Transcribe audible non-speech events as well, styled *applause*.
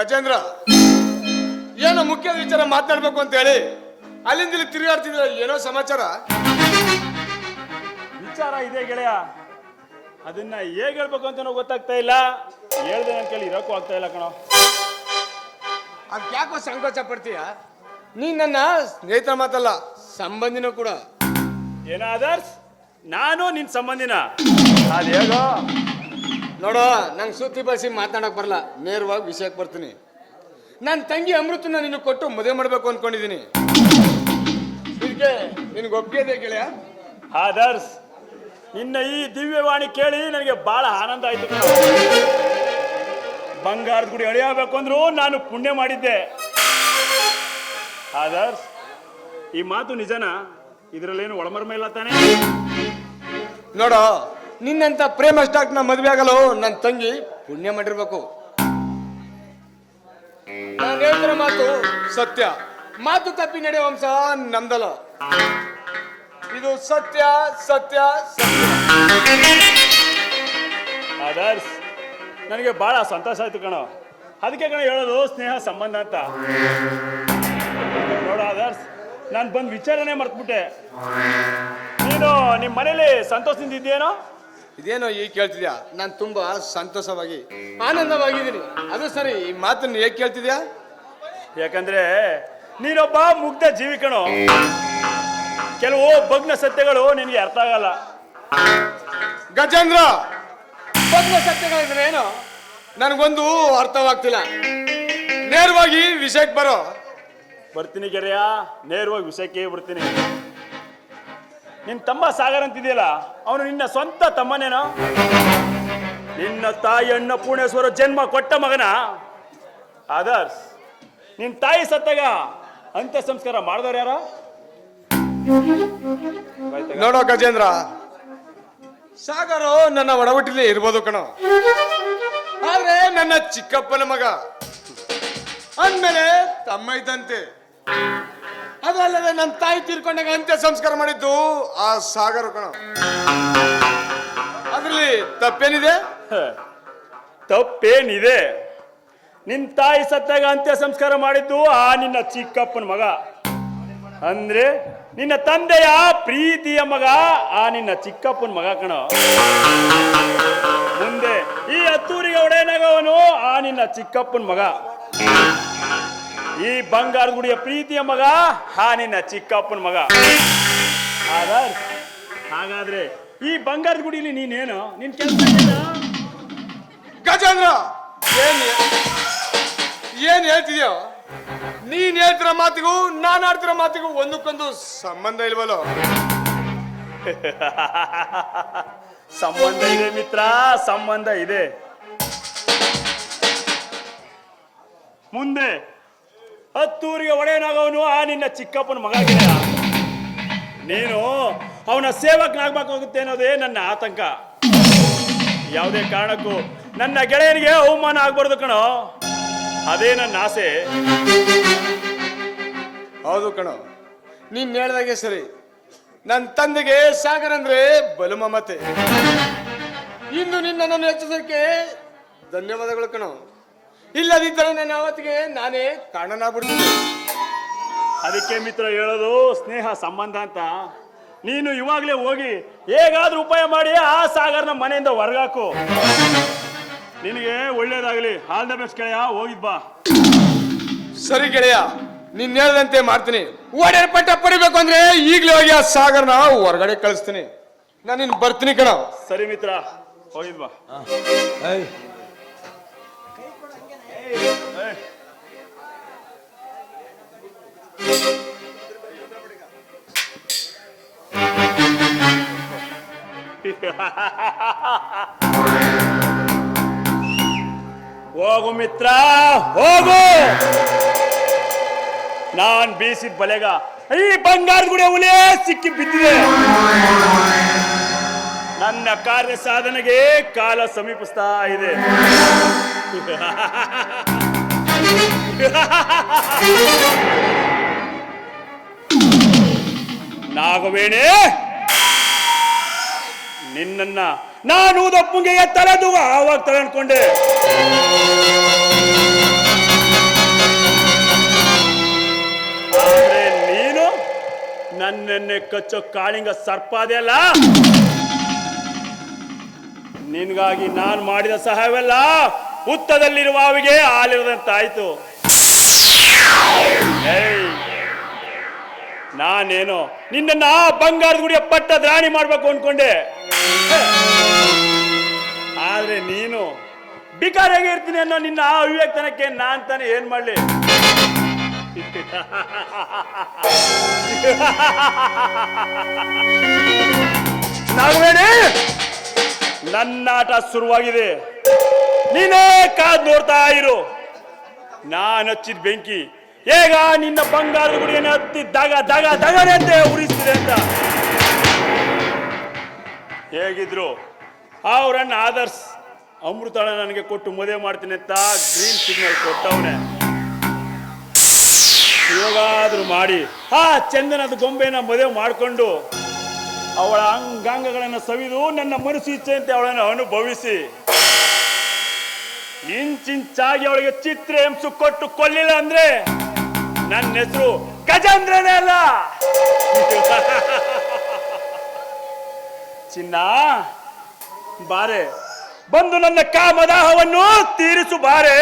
ಗಜೇಂದ್ರ ಏನೋ ಮುಖ್ಯ ವಿಚಾರ ಮಾತಾಡ್ಬೇಕು ಅಂತ ಹೇಳಿ ಅಲ್ಲಿಂದ ಇಲ್ಲಿ ತಿರುಗಾಡ್ತಿದ್ರ ಏನೋ ಸಮಾಚಾರ? ವಿಚಾರ ಇದೆ ಗೆಳೆಯ. ಅದನ್ನ ಹೇಗ್ ಹೇಳ್ಬೇಕು ಅಂತ ಗೊತ್ತಾಗ್ತಾ ಇಲ್ಲ. ಹೇಳ್ದೆ ಅಂತ ಕೇಳಿ ಇರೋಕ್ಕೂ ಆಗ್ತಾ ಇಲ್ಲ ಕಣೋ. ಅದ್ ಯಾಕೋ ಸಂಕೋಚ ಪಡ್ತೀಯ? ನೀನ್ ನನ್ನ ಸ್ನೇಹಿತರ ಮಾತಲ್ಲ ಸಂಬಂಧಿನೂ ಕೂಡ. ಏನಾದರ್ಸ್? ನಾನು ನಿನ್ ಸಂಬಂಧಿನ. ಅದೇಗೋ ಹೇಗೋ? ನೋಡೋ ನಂಗೆ ಸುತ್ತಿ ಬಳಸಿ ಮಾತಾಡಕ್ ಬರಲ್ಲ. ನೇರವಾಗಿ ವಿಷಯಕ್ಕೆ ಬರ್ತೀನಿ. ನನ್ನ ತಂಗಿ ಅಮೃತನ ನಿನ್ನ ಕೊಟ್ಟು ಮದುವೆ ಮಾಡಬೇಕು ಅಂದ್ಕೊಂಡಿದ್ದೀನಿ ಇದಕ್ಕೆ ನಿನಗೆ ಒಪ್ಪಿಗೆ ಇದೆ ಗೆಳೆಯ? ಆದರ್ಸ್ ನಿನ್ನ ಈ ದಿವ್ಯವಾಣಿ ಕೇಳಿ ನನಗೆ ಬಹಳ ಆನಂದ ಆಯ್ತು. ಬಂಗಾರದ ಗುಡಿ ಅಳಿಯಬೇಕು ಅಂದ್ರು ನಾನು ಪುಣ್ಯ ಮಾಡಿದ್ದೆ. ಆದರ್ಸ್ ಈ ಮಾತು ನಿಜನಾ? ಇದರಲ್ಲೇನು ಒಳಮರ್ಮ ಇಲ್ಲ ತಾನೇ? ನೋಡೋ ನಿನ್ನಂತ ಪ್ರೇಮ ಸ್ಟಾಕ್ನ ಮದುವೆ ಆಗಲ್ಲ ನನ್ನ ತಂಗಿ ಪುಣ್ಯ ಮಾಡಿರ್ಬೇಕು. ನಾನು ಹೇಳ್ತಿರೋ ಮಾತು ಸತ್ಯ. ಮಾತು ತಪ್ಪಿ ನಡೆಯುವ ವಂಶ ನಮ್ದಲ್ಲ. ಇದು ಸತ್ಯ ಸತ್ಯ ಸತ್ಯ. ನನಗೆ ಬಹಳ ಸಂತೋಷ ಆಯ್ತು ಕಣೋ. ಅದಕ್ಕೆ ಕಣ ಹೇಳೋದು ಸ್ನೇಹ ಸಂಬಂಧ ಅಂತ. ನೋಡ ಆದರ್ಸ್ ನಾನು ಬಂದು ವಿಚಾರನೆ ಮರ್ತ್ಬಿಟ್ಟೆ ನೀನು ನಿಮ್ಮ ಮನೇಲಿ ಸಂತೋಷದಿಂದ ಇದ್ದೇನೋ ಇದೇನೋ ಈಗ ಕೇಳ್ತಿದ್ಯಾ? ನಾನು ತುಂಬಾ ಸಂತೋಷವಾಗಿ ಆನಂದವಾಗಿದ್ದೀನಿ. ಅದು ಸರಿ ಈ ಮಾತನ್ನು ಹೇಗೆ ಕೇಳ್ತಿದ್ಯಾ? ಯಾಕಂದ್ರೆ ನೀನೊಬ್ಬ ಮುಗ್ಧ ಜೀವಿ ಕಣೋ ಕೆಲವು ಭಗ್ನ ಸತ್ಯಗಳು ನಿನಗೆ ಅರ್ಥ ಆಗಲ್ಲ. ಗಜೇಂದ್ರ! ಸತ್ಯಗಳು ಸತ್ಯಗಳಿದ್ರೆ ಏನು? ನನಗೊಂದು ಅರ್ಥವಾಗ್ತಿಲ್ಲ. ನೇರವಾಗಿ ವಿಷಯಕ್ಕೆ ಬರೋ. ಬರ್ತೀನಿ ಗೆರೆಯ ನೇರವಾಗಿ ವಿಷಯಕ್ಕೆ ಬಿಡ್ತೀನಿ ನಿನ್ನ ತಮ್ಮ ಸಾಗರ್ ಅಂತಿದೆಯಲ್ಲ, ಅವನು ನಿನ್ನ ಸ್ವಂತ ತಮ್ಮನೇನ? ನಿನ್ನ ತಾಯಿ ಅಣ್ಣ ಪೂರ್ಣೇಶ್ವರ ಜನ್ಮ ಕೊಟ್ಟ ಮಗನ? ಆದರ್ಸ್ ನಿನ್ನ ತಾಯಿ ಸತ್ತಾಗ ಅಂತ್ಯ ಸಂಸ್ಕಾರ ಮಾಡಿದವ್ರು ಯಾರ? ನೋಡೋ ಗಜೇಂದ್ರ, ಸಾಗರ ನನ್ನ ಒಡವಟ್ಟಿಲಿ ಇರ್ಬೋದು ಕಣೋ. ಆದ್ರೆ ನನ್ನ ಚಿಕ್ಕಪ್ಪನ ಮಗ. ಅಂದ್ಮೇಲೆ ತಮ್ಮ ಇದ್ದಂತೆ. ಅದಲ್ಲದೆ ನನ್ನ ತಾಯಿ ತೀರ್ಕೊಂಡಾಗ ಅಂತ್ಯ ಸಂಸ್ಕಾರ ಮಾಡಿದ್ದು ಆ ಸಾಗರ ಕಣ. ಅದ್ರಲ್ಲಿ ತಪ್ಪೇನಿದೆ? ತಪ್ಪೇನಿದೆ. ನಿನ್ನ ತಾಯಿ ಸತ್ತಾಗ ಅಂತ್ಯ ಸಂಸ್ಕಾರ ಮಾಡಿದ್ದು ಆ ನಿನ್ನ ಚಿಕ್ಕಪ್ಪನ ಮಗ. ಅಂದ್ರೆ ನಿನ್ನ ತಂದೆಯ ಪ್ರೀತಿಯ ಮಗ ಆ ನಿನ್ನ ಚಿಕ್ಕಪ್ಪನ ಮಗ ಕಣ. ಮುಂದೆ ಈ ಹತ್ತೂರಿಗೆ ಒಡೆಯನಾಗವನು ಆ ನಿನ್ನ ಚಿಕ್ಕಪ್ಪನ ಮಗ. ಈ ಬಂಗಾರದ ಗುಡಿಯ ಪ್ರೀತಿಯ ಮಗ ಹಾ ನಿನ್ನ ಚಿಕ್ಕಪ್ಪನ ಮಗ. ಹಾಗಾದ್ರೆ ಈ ಬಂಗಾರದ ಗುಡಿಲಿ ನೀನೇನು? ನಿನ್ ಕೆಲಸ ಗಜೇಂದ್ರ ಏನ್ ಏನ್ ಹೇಳ್ತಿದ್ಯೋ? ನೀನ್ ಹೇಳ್ತಿರೋ ಮಾತಿಗೂ ನಾನು ಆಡ್ತಿರೋ ಮಾತಿಗೂ ಒಂದಕ್ಕೊಂದು ಸಂಬಂಧ ಇಲ್ವಲ್ಲ? *laughs* ಸಂಬಂಧ ಇದೆ ಮಿತ್ರ ಸಂಬಂಧ ಇದೆ. ಮುಂದೆ. ಹತ್ತೂರಿಗೆ ಒಡೆಯನಾಗವನು ಆ ನಿನ್ನ ಚಿಕ್ಕಪ್ಪನ ಮಗ. ನೀನು ಅವನ ಸೇವಕನಾಗ್ಬೇಕಾಗುತ್ತೆ ಅನ್ನೋದೇ ನನ್ನ ಆತಂಕ. ಯಾವುದೇ ಕಾರಣಕ್ಕೂ ನನ್ನ ಗೆಳೆಯನಿಗೆ ಅವಮಾನ ಆಗ್ಬಾರ್ದು ಕಣೋ. ಅದೇ ನನ್ನ ಆಸೆ. ಹೌದು ಕಣೋ. ನೀನ್ ಹೇಳ್ದಾಗೆ ಸರಿ. ನನ್ನ ತಂದೆಗೆ ಸಾಗರ ಅಂದ್ರೆ ಬಲು ಮಮತೆ ಇಂದು ನಿನ್ನನ್ನು ಹೆಚ್ಚಿಸೋಕೆ ಧನ್ಯವಾದಗಳು ಕಣೋ. ಇಲ್ಲದಿದ್ದರೆ ನನ್ನ ಅವತ್ತಿಗೆ ನಾನೇ ಕಾರಣನಾಗ್ಬಿಡ್ತೀನಿ. ಅದಕ್ಕೆ ಮಿತ್ರ ಹೇಳೋದು ಸ್ನೇಹ ಸಂಬಂಧ ಅಂತ. ನೀನು ಇವಾಗಲೇ ಹೋಗಿ ಹೇಗಾದ್ರೂ ಉಪಾಯ ಮಾಡಿ ಆ ಸಾಗರ್ನ ಮನೆಯಿಂದ ಹೊರಗಾಕು. ನಿನಗೆ ಒಳ್ಳೇದಾಗಲಿ. ಆಲ್ ದ ಬೆಸ್ಟ್ ಗೆಳೆಯ ಹೋಗಿದ್ ಬಾ. ಸರಿ ಗೆಳೆಯ ನೀನ್ ಹೇಳ್ದಂತೆ ಮಾಡ್ತೀನಿ. ಒಡೆಯ ಪಟ್ಟ ಪಡಿಬೇಕು ಅಂದ್ರೆ ಈಗಲೇ ಹೋಗಿ ಆ ಸಾಗರ್ನ ಹೊರಗಡೆ ಕಳಿಸ್ತೀನಿ. ನಾನು ನಿನ್ ಬರ್ತೀನಿ ಕಣ. ಸರಿ ಮಿತ್ರ ಹೋಗಿದ್ ಬಾ. *laughs* ಹೋಗು ಮಿತ್ರ, ಹೋಗು. ನಾನ್ ಬೀಸಿದ ಬಲೆಗ ಈ ಬಂಗಾರದ ಗುಡಿ ಉಲೇ ಸಿಕ್ಕಿ ಬಿದ್ದಿದೆ. ನನ್ನ ಕಾರ್ಯ ಸಾಧನೆಗೆ ಕಾಲ ಸಮೀಪಿಸ್ತಾ ಇದೆ. *laughs* ನಾಗವೇಣೆ ನಿನ್ನ ನಾನು ದಪ್ಪುಂಗೆ ತಲೆದು ಆವಾಗ್ತದೆ ಅನ್ಕೊಂಡೆ ಆದ್ರೆ ನೀನು ನನ್ನೆನ್ನೆ ಕಚ್ಚೋ ಕಾಳಿಂಗ ಸರ್ಪ ಅಲ್ಲ? ನಿನ್ಗಾಗಿ ನಾನು ಮಾಡಿದ ಸಹಾಯವೆಲ್ಲ ಹುತ್ತದಲ್ಲಿರುವ ಅವಿಗೆ ಹಾಲಿರದಂತಾಯ್ತು. ನಾನೇನು ನಿನ್ನ ಬಂಗಾರದ ಗುಡಿಯ ಪಟ್ಟ ದ್ರಾಣಿ ಮಾಡ್ಬೇಕು ಅನ್ಕೊಂಡೆ. ಆದ್ರೆ ನೀನು ಬಿಕಾರಾಗಿ ಇರ್ತೀನಿ ಅನ್ನೋ ನಿನ್ನ ಆ ವಿವೇಕನಕ್ಕೆ ನಾನ್ ತಾನೇ ಏನ್ ಮಾಡ್ಲಿ? ನನ್ನ ಆಟ ಶುರುವಾಗಿದೆ. ನೀನೇ ಕಾದ್ ನೋಡ್ತಾ ಇರು. ನಾನು ಹಚ್ಚಿದ ಬೆಂಕಿ. ಹೇಗ ನಿನ್ನ ಬಂಗಾರದ ಗುಡಿಯನ್ನು ಹತ್ತಿ ದಗ ದಗ, ದಗನೆ ಅಂತ ಉರಿಸ್ತಿದೆ ಅಂತ. ಹೇಗಿದ್ರು? ಅವ್ರನ್ನ ಆದರ್ಸ್ ಅಮೃತಳ ನನಗೆ ಕೊಟ್ಟು ಮದುವೆ ಮಾಡ್ತೀನಿ ಅಂತ ಗ್ರೀನ್ ಸಿಗ್ನಲ್ ಕೊಟ್ಟವನೆ. ಇವಾಗಾದ್ರೂ ಮಾಡಿ. ಆ ಚಂದನದ ಗೊಂಬೆನ ಮದುವೆ ಮಾಡಿಕೊಂಡು ಅವಳ ಅಂಗಾಂಗಗಳನ್ನು ಸವಿದು ನನ್ನ ಮನಸ್ಸು ಇಚ್ಛೆಯಂತೆ ಅವಳನ್ನು ಅನುಭವಿಸಿ. ಇಂಚಿಂಚಾಗಿ ಅವಳಿಗೆ ಚಿತ್ರ ಹಿಂಸು ಕೊಟ್ಟು ಕೊಲ್ಲಿಲ್ಲ ಅಂದ್ರೆ ನನ್ನ ಹೆಸರು ಗಜೇಂದ್ರನೇ ಅಲ್ಲ. *laughs* ಚಿನ್ನ, ಬಾರೆ, ಬಂದು ನನ್ನ ಕಾಮದಾಹವನ್ನು ತೀರಿಸು ಬಾರೆ.